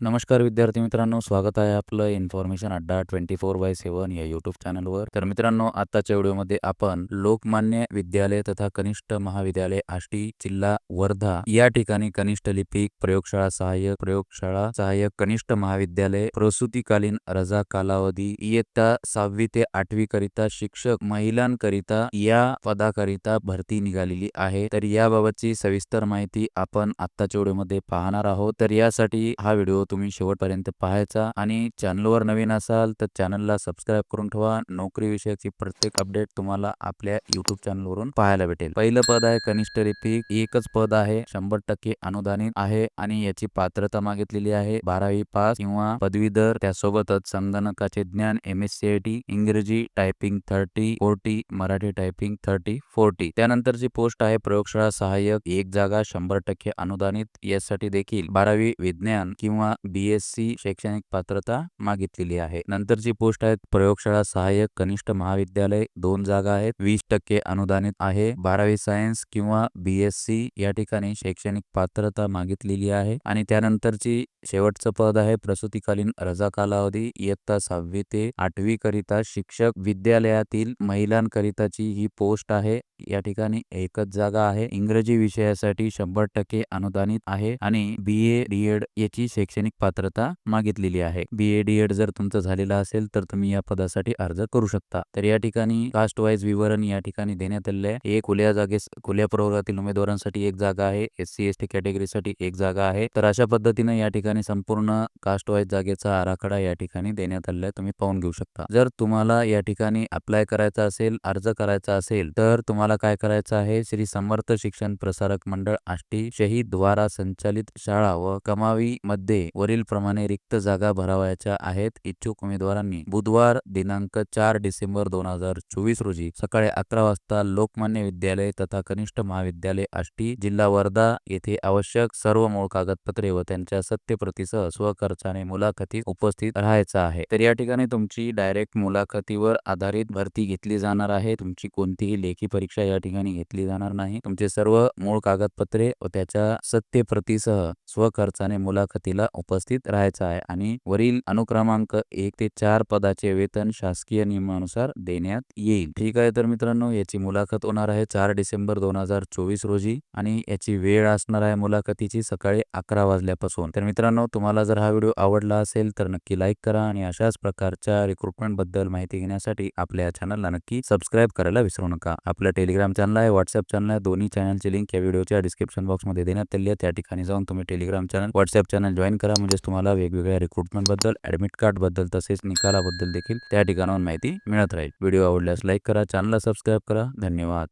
नमस्कार विद्यार्थी मित्रांनो स्वागत आहे आपलं इन्फॉर्मेशन अड्डा ट्वेंटी फोर बाय सेवन या युट्यूब चॅनलवर तर मित्रांनो आताच्या व्हिडिओमध्ये आपण लोकमान्य विद्यालय तथा कनिष्ठ महाविद्यालय आष्टी जिल्हा वर्धा या ठिकाणी कनिष्ठ लिपिक प्रयोगशाळा सहाय्यक प्रयोगशाळा सहाय्यक कनिष्ठ महाविद्यालय प्रसूतीकालीन रजा कालावधी इयत्ता सहावी ते आठवी करिता शिक्षक महिलांकरिता या पदाकरिता भरती निघालेली आहे. तर याबाबतची सविस्तर माहिती आपण आत्ताच्या व्हिडिओमध्ये पाहणार आहोत. तर यासाठी हा व्हिडिओ तुम्ही शेवटपर्यंत पाहायचा आणि चॅनलवर नवीन असाल तर चॅनलला सबस्क्राईब करून ठेवा. नोकरी विषयाची प्रत्येक अपडेट तुम्हाला आपल्या युट्यूब चॅनलवरून पाहायला भेटेल. पहिलं पद आहे कनिष्ठ रिपी एकच पद आहे शंभर टक्के अनुदानित आहे आणि याची पात्रता मागितलेली आहे. बारावी पास किंवा पदवीधर. त्यासोबतच संगणकाचे ज्ञान M S C I T इंग्रजी typing thirty forty Marathi typing thirty forty त्यानंतरची पोस्ट आहे प्रयोगशाळा सहाय्यक. एक जागा शंभर टक्के अनुदानित. यासाठी देखील बारावी विज्ञान किंवा बीएससी शैक्षणिक पात्रता मागितलेली आहे. नंतरची पोस्ट आहे प्रयोगशाळा सहाय्यक कनिष्ठ महाविद्यालय दोन जागा आहेत वीस टक्के अनुदानित आहे. बारावी सायन्स किंवा बीएससी या ठिकाणी शैक्षणिक पात्रता मागितलेली आहे. आणि त्यानंतरची शेवटचं पद आहे प्रसूतीकालीन रजा कालावधी इयत्ता सहावी ते आठवी करिता शिक्षक विद्यालयातील महिलांकरिताची ही पोस्ट आहे. या ठिकाणी एकच जागा आहे. इंग्रजी विषयासाठी शंभर टक्के अनुदानित आहे. आणि बी ए डी एड याची शैक्षणिक पात्रता मागितलेली आहे. बी ए डी एड जर तुमचं झालेलं असेल तर तुम्ही या पदासाठी अर्ज करू शकता. तर या ठिकाणी कास्ट वाईज विवरण या ठिकाणी देण्यात आले आहे. एक खुल्या जागेस खुल्या प्रवर्गातील उमेदवारांसाठी एक जागा आहे. एस सी एस टी कॅटेगरीसाठी एक जागा आहे. तर अशा पद्धतीने या ठिकाणी संपूर्ण कास्ट वाईज जागेचा आराखडा या ठिकाणी देण्यात आलेला आहे. तुम्ही पाहून घेऊ शकता. जर तुम्हाला या ठिकाणी अप्लाय करायचा असेल अर्ज करायचा असेल तर तुम्हाला काय करायचं आहे? श्री समर्थ शिक्षण प्रसारक मंडळ आष्टी शहीद द्वारा संचालित शाळा व कमावी मध्ये वरील प्रमाणे रिक्त जागा भरावयाच्या आहेत. इच्छुक उमेदवारांनी बुधवार दिनांक चार डिसेंबर दोन हजार चोवीस रोजी सकाळी अकरा वाजता लोकमान्य विद्यालय तथा कनिष्ठ महाविद्यालय आष्टी जिल्हा वर्धा येथे आवश्यक सर्व मूळ कागदपत्रे व त्यांच्या सत्यप्रतीसह स्वखर्चाने मुलाखतीत उपस्थित राहायचं आहे. तर या ठिकाणी तुमची डायरेक्ट मुलाखतीवर आधारित भरती घेतली जाणार आहे. तुमची कोणतीही लेखी परीक्षा या ठिकाणी घेतली जाणार नाही. तुमचे सर्व मूळ कागदपत्रे व त्याच्या सत्यप्रतीसह स्वखर्चाने मुलाखतीला उपस्थित राहायचं आहे आणि वरील अनुक्रमांक एक ते चार पदाचे वेतन शासकीय नियमानुसार देण्यात येईल. ठीक आहे तर मित्रांनो याची मुलाखत होणार आहे चार डिसेंबर दोन हजार चोवीस रोजी आणि याची वेळ असणार आहे मुलाखतीची सकाळी अकरा वाजल्यापासून. तर मित्रांनो तुम्हाला जर हा व्हिडिओ आवडला असेल तर नक्की लाईक करा आणि अशाच प्रकारच्या रिक्रुटमेंटबद्दल माहिती घेण्यासाठी आपल्या चॅनलला नक्की सबस्क्राईब करायला विसरू नका. आपलं टेलिग्राम चॅनल आहे व्हॉट्सअप चॅनल आहे दोन्ही चॅनलची लिंक या व्हिडिओच्या डिस्क्रिप्शन बॉक्समध्ये देण्यात आली आहे. त्या ठिकाणी जाऊन तुम्ही Telegram channel WhatsApp channel join करा. म्हणजेच तुम्हाला वेगवेगळ्या रिक्रुटमेंटबद्दल ऍडमिट कार्डबद्दल तसेच निकालाबद्दल देखील त्या ठिकाणावर माहिती मिळत राहील. व्हिडिओ आवडल्यास लाईक करा चॅनलला सबस्क्राईब करा. धन्यवाद.